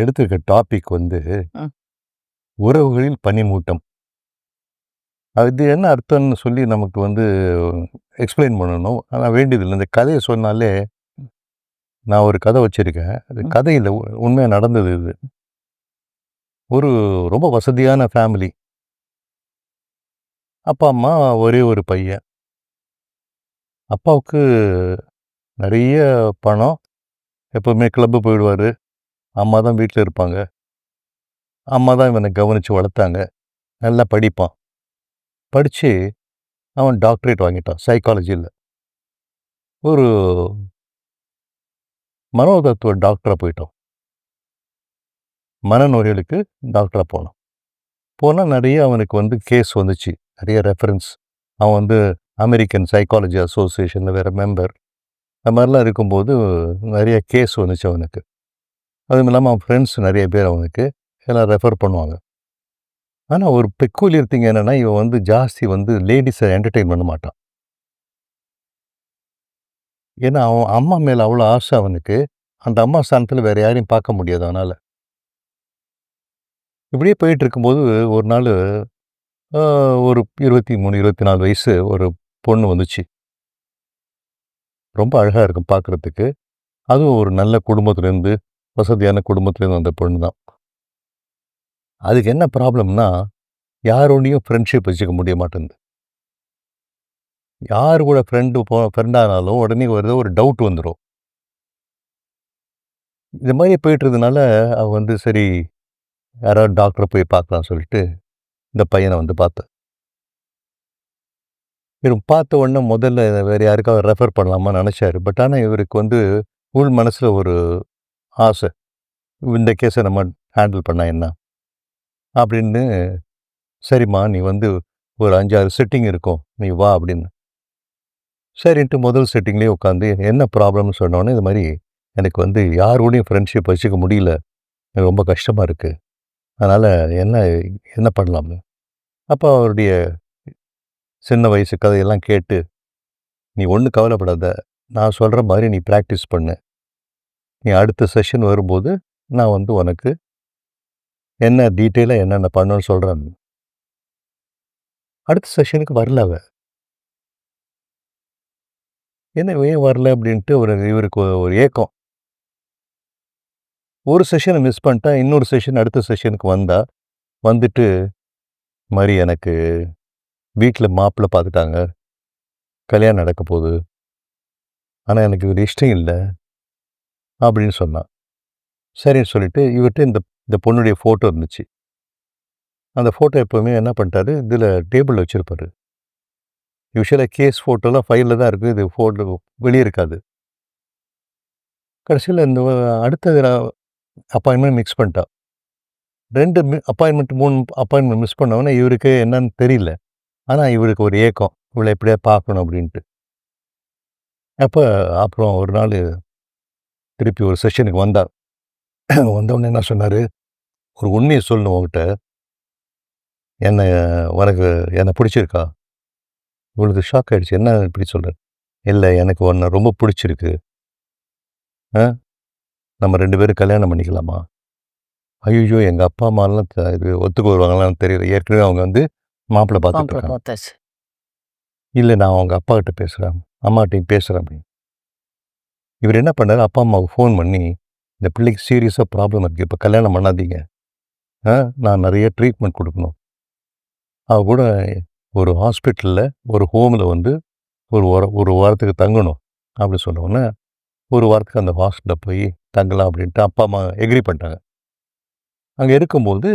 எடுத்திருக்க டாபிக் வந்து. உறவுகளில் பனிமூட்டம். அது என்ன அர்த்தம்னு சொல்லி நமக்கு வந்து எக்ஸ்பிளைன் பண்ணணும். ஆனா வேண்டியதில்ல. இந்த கதைய சொன்னாலே நான் ஒரு கதை வச்சிருக்கேன். அது ம். கதை இல்ல. உ உண்மையா நடந்தது இது. ஒரு ரொம்ப வசதியான ஃபேமிலி. அப்பா, அம்மா, ஒரே ஒரு பையன். அப்பாவுக்கு நெறைய பணம். எப்பவுமே கிளப்பு போயிடுவாரு. அம்மா தான் வீட்ல இருப்பாங்க. அம்மா தான் இவனை கவனிச்சு வளர்த்தாங்க. நல்லா படிப்பான். படிச்சு அவன் டாக்டரேட் வாங்கிட்டான் சைக்காலஜியில் ஒரு மனோதத்துவ டாக்டரா போயிட்டான். மனநோய்களுக்கு டாக்டரா போனான். போனால் நிறைய அவனுக்கு வந்து கேஸ் வந்துச்சு. நிறைய ரெஃபரன்ஸ். அவன் வந்து அமெரிக்கன் சைக்காலஜி அசோசியேஷனில் வேற மெம்பர். அது மாதிரிலாம் இருக்கும்போது நிறைய கேஸ் வந்துச்சு அவனுக்கு. அதுவும் இல்லாமல் அவன் ஃப்ரெண்ட்ஸ் நிறைய பேர் அவனுக்கு. எல்லாம் ரெஃபர் பண்ணுவாங்க. ஆனா ஒரு பெக்கூலியர் திங் என்னன்னா, இவன் வந்து ஜாஸ்தி வந்து லேடிஸை என்டர்டெயின் பண்ண மாட்டான். ஏன்னா, அவன் அம்மா மேல அவ்வளோ ஆசை அவனுக்கு. அந்த அம்மா ஸ்தானத்துல வேற யாரையும் பார்க்க முடியாது அவனால. இப்படியே போயிட்டு இருக்கும்போது ஒரு நாள் ஒரு இருபத்தி மூணு இருபத்தி நாலு வயசு ஒரு பொண்ணு வந்துச்சு. ரொம்ப அழகா இருக்கும் பார்க்குறதுக்கு அதுவும் ஒரு நல்ல குடும்பத்துலேருந்து வசதியான குடும்பத்துலேருந்து வந்த பொண்ணு தான். அதுக்கு என்ன ப்ராப்ளம்னா, யாரோடையும் ஃப்ரெண்ட்ஷிப் வச்சுக்க முடிய மாட்டேங்குது யார் கூட ஃப்ரெண்டு போ ஃப்ரெண்டானாலும் உடனே வருது ஒரு டவுட் வந்துரும். இந்த மாதிரி போயிட்டுருந்தனால, அவ வந்து சரி யாராவது டாக்டரை போய் பார்க்கலாம் சொல்லிட்டு, இந்த பையனை வந்து பார்த்தேன் இவர் பார்த்த உடனே முதல்ல வேற யாருக்காவது ரெஃபர் பண்ணலாமா நெனச்சாரு. பட் ஆனா இவருக்கு வந்து உள் மனசுல ஒரு ஆசை. இந்த கேஸை நம்ம ஹேண்டில் பண்ணா என்ன? அப்படின்னு, சரிம்மா நீ வந்து ஒரு அஞ்சாறு செட்டிங் இருக்கும். நீ வா அப்படின்னு. சரின்ட்டு முதல் செட்டிங்லேயே உட்காந்து என்ன ப்ராப்ளம்னு சொன்னோனே, இது மாதிரி எனக்கு வந்து யாரோடையும் ஃப்ரெண்ட்ஷிப் வச்சுக்க முடியல. எனக்கு ரொம்ப கஷ்டமா இருக்கு. அதனால என்ன என்ன பண்ணலாம்னு. அப்போ அவருடைய சின்ன வயசு கதையெல்லாம் கேட்டு, நீ ஒண்ணும் கவலைப்படாத. நான் சொல்ற மாதிரி நீ ப்ராக்டிஸ் பண்ணு. நீ அடுத்த செஷன் வரும்போது, நான் வந்து உனக்கு என்ன டீட்டெயிலா என்னென்ன பண்ணணும்னு சொல்றேன். அடுத்த செஷனுக்கு வரல அவ. என்ன ஏன் வரல அப்படின்ட்டு ஒரு இவருக்கு ஒரு ஏக்கம். ஒரு செஷன மிஸ் பண்ணிட்டா, இன்னொரு செஷன் அடுத்த செஷனுக்கு வந்தா. வந்துட்டு, மாதிரி எனக்கு வீட்ல மாப்பிள்ளை பார்த்துட்டாங்க. கல்யாணம் நடக்க போகுது. ஆனா எனக்கு ஒரு இஷ்டம் இல்ல." அப்படின்னு சொன்னான் சரின்னு சொல்லிட்டு இவர்கிட்ட இந்த இந்த பொண்ணுடைய ஃபோட்டோ இருந்துச்சு. அந்த ஃபோட்டோ எப்போவுமே என்ன பண்ணிட்டாரு, இதுல டேபிள்ல வச்சிருப்பாரு. யூஸ்வலாக கேஸ் ஃபோட்டோலாம் ஃபைலில் தான் இருக்குது இது ஃபோட்டோ வெளியே இருக்காது. கடைசியில் இந்த அடுத்த அப்பாயின்மெண்ட் மிக்ஸ் பண்ணிட்டா. ரெண்டு அப்பாயின்மெண்ட் மூணு அப்பாயின்மெண்ட் மிஸ் பண்ணவொன்னே இவருக்கு என்னன்னு தெரியல. ஆனா இவருக்கு ஒரு ஏக்கம். இவளை எப்படியா பார்க்கணும் அப்படின்ட்டு. அப்ப அப்புறம் ஒரு நாள் திருப்பி ஒரு செஷனுக்கு வந்தார். வந்தவுடனே என்ன சொன்னாரு, "ஒரு உண்மைய சொல்லணும் உன்கிட்ட." "என்ன உனக்கு என்ன பிடிச்சிருக்கா?" இவளுக்கு ஷாக் ஆயிடுச்சு. என்ன இப்படி சொல்ற? "இல்ல எனக்கு உன்ன ரொம்ப பிடிச்சிருக்கு." "ஆ? நம்ம 2 பேரும் கல்யாணம் பண்ணிக்கலாமா?" "ஐய்யய்யோ! எங்க அப்பா, அம்மாலாம் இது ஒத்துக்க வருவாங்களான்னு தெரியல. ஏற்கனவே அவங்க வந்து மாப்பிள்ளை பார்த்துட்டு மாப்பிள இருக்காங்க." பார்த்தாச்சு. "இல்ல நான் அவங்க அப்பாகிட்ட பேசுறேன். அம்மாட்டயும் பேசுறேன்." அப்படின்னு. இவர் என்ன பண்ணாரு, அப்பா, அம்மாவுக்கு ஃபோன் பண்ணி, "இந்த பிள்ளைக்கு சீரியஸாக ப்ராப்ளம் இருக்குது இப்போ கல்யாணம் பண்ணாதீங்க. ஆ நான் நிறைய ட்ரீட்மெண்ட் கொடுக்கணும் அவ கூட ஒரு ஹாஸ்பிட்டலில் ஒரு ஹோமில் வந்து ஒரு வார ஒரு வாரத்துக்கு தங்கணும். அப்படி சொன்னோன்னே ஒரு வாரத்துக்கு அந்த ஹாஸ்பிட்டலில் போய் தங்கலாம் அப்படின்ட்டு அப்பா, அம்மா எக்ரி பண்ணிட்டாங்க. அங்கே இருக்கும்போது,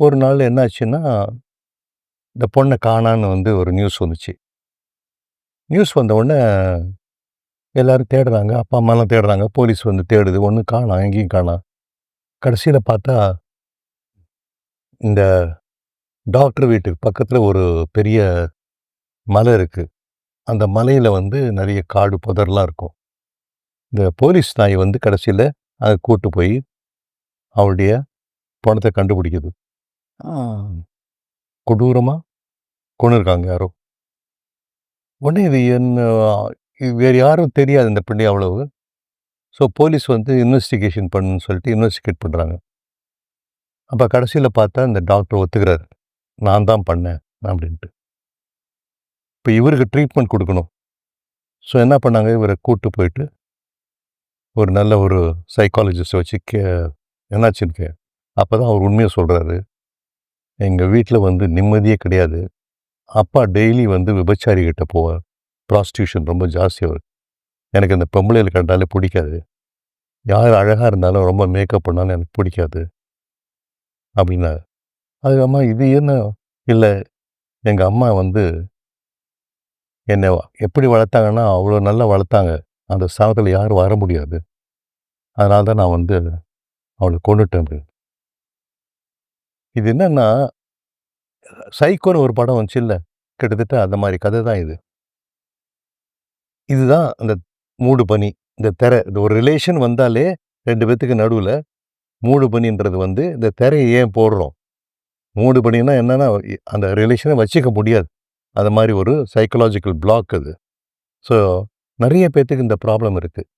ஒரு நாள் என்னாச்சுன்னா, இந்த பொண்ணை காணான்னு வந்து ஒரு நியூஸ் வந்துச்சு. நியூஸ் வந்த உடனே எல்லாரும் தேடுறாங்க. அப்பா, அம்மாலாம் தேடுறாங்க. போலீஸ் வந்து தேடுது. ஒண்ணும் காணோம். எங்கேயும் காணோம். கடைசில பார்த்தா இந்த டாக்டர் வீட்டுக்கு பக்கத்துல ஒரு பெரிய மலை இருக்கு. அந்த மலையில வந்து நெறைய காடு, புதர்லாம் இருக்கும். இந்த போலீஸ் நாய் வந்து கடைசில அத கூட்டு போய் அவளுடைய பொணத்த கண்டுபிடிக்குது. ஆ. கொடூரமா கொன்னுருக்காங்க யாரோ. உடனே இது என்ன வேறு யாரும் தெரியாது இந்த பிள்ளை அவ்வளவு. ஸோ போலீஸ் வந்து இன்வெஸ்டிகேஷன் பண்ணுன்னு சொல்லிட்டு இன்வெஸ்டிகேட் பண்ணுறாங்க அப்போ கடைசியில் பார்த்தா இந்த டாக்டர் ஒத்துக்கிறாரு. நான் தான் பண்ணேன் அப்படின்ட்டு. இப்போ இவருக்கு ட்ரீட்மெண்ட் கொடுக்கணும். ஸோ என்ன பண்ணாங்க? இவரை கூட்டு போயிட்டு ஒரு நல்ல ஒரு சைக்காலஜிஸ்ட்டை வச்சு கே என்னாச்சுன்னு கே அப்போ தான் அவர் உண்மையை சொல்கிறாரு எங்கள் வீட்டில் வந்து நிம்மதியே கிடையாது. அப்பா டெய்லி வந்து விபச்சாரி கிட்ட போவார். ப்ராஸ்டியூஷன் ரொம்ப ஜாஸ்தி அவர் எனக்கு அந்த பொம்பளையில் கண்டாலே பிடிக்காது. யார் அழகாக இருந்தாலும் ரொம்ப மேக்கப் பண்ணாலும் எனக்கு பிடிக்காது. அப்படின்னா அது அம்மா இது என்ன? இல்லை எங்கள் அம்மா வந்து என்னை எப்படி வளர்த்தாங்கன்னா அவ்வளோ நல்லா வளர்த்தாங்க. அந்த ஸ்தானத்தில் யாரும் வர முடியாது. அதனால தான் நான் வந்து அவளை கொண்டுட்டேன் இது என்னன்னா சைக்கோன்னு ஒரு படம் வந்துச்சு இல்லை கிட்டத்தட்ட அந்த மாதிரி கதை தான் இது. இதுதான் அந்த மூடு பனி இந்த திரை. இந்த ஒரு ரிலேஷன் வந்தாலே ரெண்டு பேத்துக்கு நடுவில் மூடு பனின்றது வந்து இந்த திரையை ஏன் போடுறோம்? மூடு பனின்னா என்னன்னா அந்த ரிலேஷனை வச்சுக்க முடியாது. அது மாதிரி ஒரு சைக்கலாஜிக்கல் பிளாக் அது. ஸோ நிறைய பேர்த்துக்கு இந்த ப்ராப்ளம் இருக்குது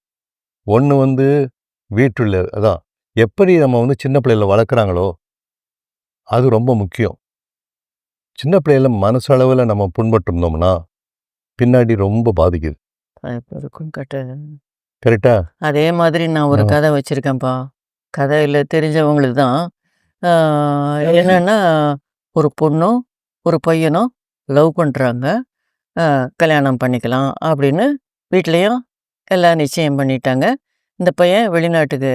ஒன்று வந்து வீட்டுள்ள அதான் எப்படி நம்ம வந்து சின்ன பிள்ளைகளை வளர்க்குறாங்களோ அது ரொம்ப முக்கியம். சின்ன பிள்ளையில மனசளவில் நம்ம புண்பட்டிருந்தோம்னா பின்னாடி ரொம்ப பாதிக்குது. இருக்கும் கட்ட. கரெக்டா அதே மாதிரி நான் ஒரு. கதை வச்சிருக்கேன்ப்பா. கதையில் தெரிஞ்சவங்களுக்கு தான். என்னன்னா ஒரு பொண்ணும் ஒரு பையனும் லவ் பண்ணுறாங்க கல்யாணம் பண்ணிக்கலாம் அப்படின்னு வீட்லேயும் எல்லாம் நிச்சயம் பண்ணிட்டாங்க. இந்த பையன் வெளிநாட்டுக்கு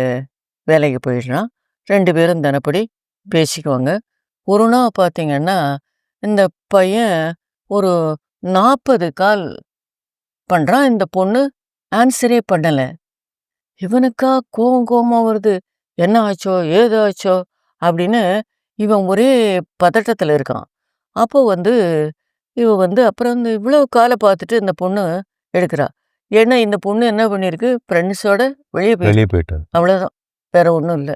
வேலைக்கு போயிடுறான். ரெண்டு பேரும் தினப்படி பேசிக்குவாங்க. ஒரு நாள் பார்த்தீங்கன்னா இந்த பையன் ஒரு நாற்பது கால் பண்ணுறான் இந்த பொண்ணு? ஆன்சரே பண்ணலை. இவனுக்கா கோவம் கோவமா வருது? என்ன ஆச்சோ? ஏது ஆச்சோ? அப்படின்னு இவன் ஒரே பதட்டத்தில் இருக்கான். அப்போ வந்து இவ வந்து அப்புறம் இந்த இவ்வளோ காலை பார்த்துட்டு இந்த பொண்ணு எடுக்கிறா. ஏன்னா இந்த பொண்ணு என்ன பண்ணியிருக்கு? ஃப்ரெண்ட்ஸோட வெளியே போய் வெளியே போயிட்டார் அவ்வளோதான் வேற ஒன்றும் இல்லை.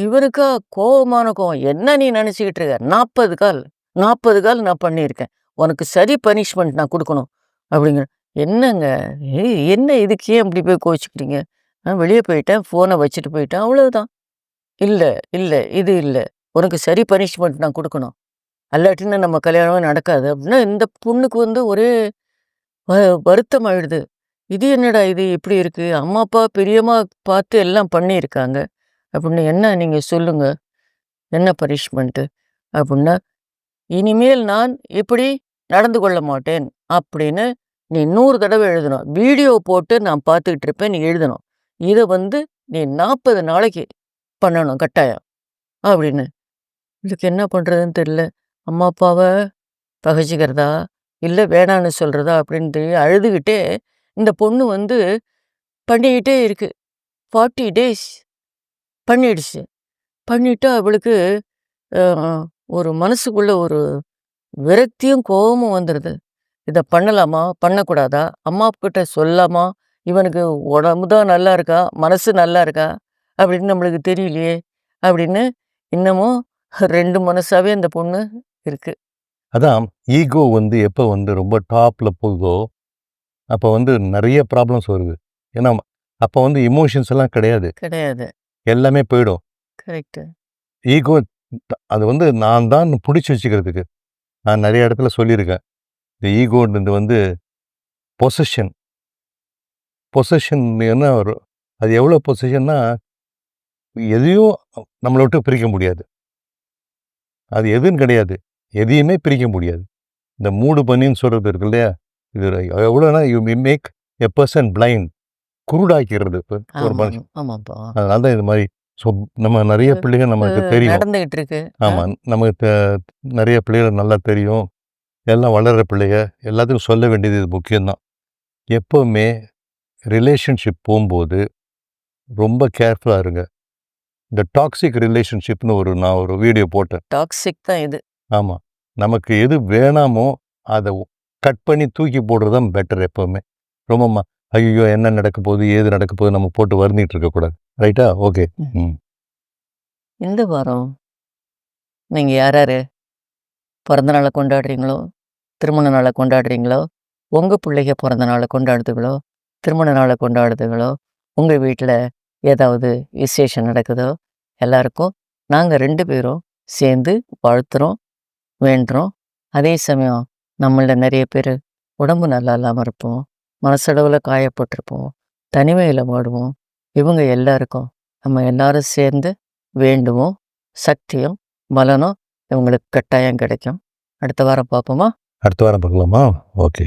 இவருக்கா கோவமான கோவம். என்ன நீ நினச்சிக்கிட்டு இருக்க? நாற்பது கால். நாற்பது கால் நான் பண்ணியிருக்கேன். உனக்கு சரி பனிஷ்மெண்ட் நான் கொடுக்கணும். அப்படிங்கிற என்னங்க? ஏய் என்ன இதுக்கு ஏன் இப்படி போய் கோச்சிக்கிறீங்க? நான் வெளியே போயிட்டேன் ஃபோனை வச்சுட்டு போயிட்டேன் அவ்வளவுதான். இல்லை இல்லை இது இல்லை. உனக்கு சரி பனிஷ்மெண்ட் நான் கொடுக்கணும். அல்லாட்டின்னு நம்ம கல்யாணமே நடக்காது. அப்படின்னா இந்த பொண்ணுக்கு வந்து ஒரே வ- வருத்தம் ஆயிடுது. இது என்னடா இது இப்படி இருக்கு? அம்மா அப்பா பெரியம்மா பார்த்து எல்லாம் பண்ணியிருக்காங்க. அப்படின்னு என்ன நீங்க சொல்லுங்க? என்ன பனிஷ்மெண்ட்டு அப்படின்னா இனிமேல் நான் இப்படி நடந்து கொள்ள மாட்டேன். அப்படின்னு நீ நூறு தடவை எழுதணும். வீடியோ போட்டு நான் பார்த்துக்கிட்டு இருப்பேன் நீ எழுதணும். இதை வந்து நீ நாற்பது நாளைக்கு பண்ணணும் கட்டாயம். அப்படின்னு. இதுக்கு என்ன பண்ணுறதுன்னு தெரியல. அம்மா அப்பாவை பகைச்சிக்கிறதா? இல்லை வேணான்னு சொல்கிறதா அப்படின்னு தெரியும் அழுதுகிட்டே இந்த பொண்ணு வந்து பண்ணிக்கிட்டே இருக்கு. ஃபார்ட்டி டேஸ் பண்ணிடுச்சு. பண்ணிட்டு அவளுக்கு ஒரு மனசுக்குள்ள ஒரு விரக்தியும் கோபமும் வந்துடுது இதை பண்ணலாமா? பண்ணக்கூடாதா? அம்மா கிட்ட சொல்லாமா? இவனுக்கு உடம்பு தான் நல்லா இருக்கா மனசு நல்லா இருக்கா அப்படின்னு நம்மளுக்கு தெரியலையே. அப்படின்னு இன்னமும் ரெண்டு மனசாவே அந்த பொண்ணு இருக்கு. அதான் ஈகோ வந்து எப்போ வந்து ரொம்ப டாப்பில் போகுதோ அப்போ வந்து நிறைய ப்ராப்ளம்ஸ் வருது. ஏன்னா அப்போ வந்து இமோஷன்ஸ் எல்லாம் கிடையாது. கிடையாது. எல்லாமே போயிடும். கரெக்டு ஈகோ அது வந்து நான் தான் பிடிச்சி வச்சுக்கிறதுக்கு. நான் நிறைய இடத்துல சொல்லியிருக்கேன். இந்த ஈகோன்றது வந்து பொசஷன் பொசஷன் என்ன வரும் அது எவ்வளோ பொசஷன்னா எதையும் நம்மளை விட்டு பிரிக்க முடியாது. அது எதுன்னு கிடையாது. எதையுமே பிரிக்க முடியாது. இந்த மூடு பண்ணின்னு சொல்கிறது இருக்கு இல்லையா? இது எவ்வளோனா you make a person blind குருடாக்கிறது இப்ப ஒரு மனுஷன். அதனால தான் இது மாதிரி ஸோ நம்ம நிறைய பிள்ளைங்க நமக்கு தெரியும். நடந்துகிட்டு இருக்கு. ஆமாம் நமக்கு நிறைய பிள்ளைகள் நல்லா தெரியும். எல்லாம் வளர்கிற பிள்ளைங்க எல்லாத்துக்கும் சொல்ல வேண்டியது இது முக்கியம்தான். எப்போவுமே ரிலேஷன்ஷிப் போகும்போது ரொம்ப கேர்ஃபுல்லாக இருங்க. இந்த டாக்ஸிக் ரிலேஷன்ஷிப்னு ஒரு நான் ஒரு வீடியோ போட்டேன். டாக்ஸிக் தான் இது. ஆமாம் நமக்கு எது வேணாமோ அதை கட் பண்ணி தூக்கி போடுறது தான் பெட்டர் எப்போவுமே. ரொம்ப ஐயோ என்ன நடக்க போகுது ஏது நடக்க போகுது நம்ம போட்டு வருந்திட்டு இருக்கக்கூடாது ரைட்டா ஓகே இந்த வாரம் நீங்க யார் யாரு பிறந்த நாளை கொண்டாடுறீங்களோ திருமண நாளை கொண்டாடுறீங்களோ? உங்க பிள்ளைங்க பிறந்த நாளை கொண்டாடுதுகளோ திருமண நாளை கொண்டாடுதுகளோ உங்கள் வீட்டில் ஏதாவது விசேஷம் நடக்குதோ? எல்லாருக்கும் நாங்கள் ரெண்டு பேரும் சேர்ந்து வாழ்த்துறோம் வேண்டுறோம். அதே சமயம் நம்மள நிறைய பேர் உடம்பு நல்லா இல்லாமல் இருப்போம் மனசளவில் காயப்பட்டிருப்போம் தனிமையில் வாடுவோம். இவங்க எல்லாருக்கும் நம்ம எல்லாரும் சேர்ந்து வேண்டுவோம் சக்தியும் பலனும் இவங்களுக்கு கட்டாயம் கிடைக்கும். அடுத்த வாரம் பார்ப்போமா? அடுத்த வாரம் பார்க்கலாமா? ஓகே.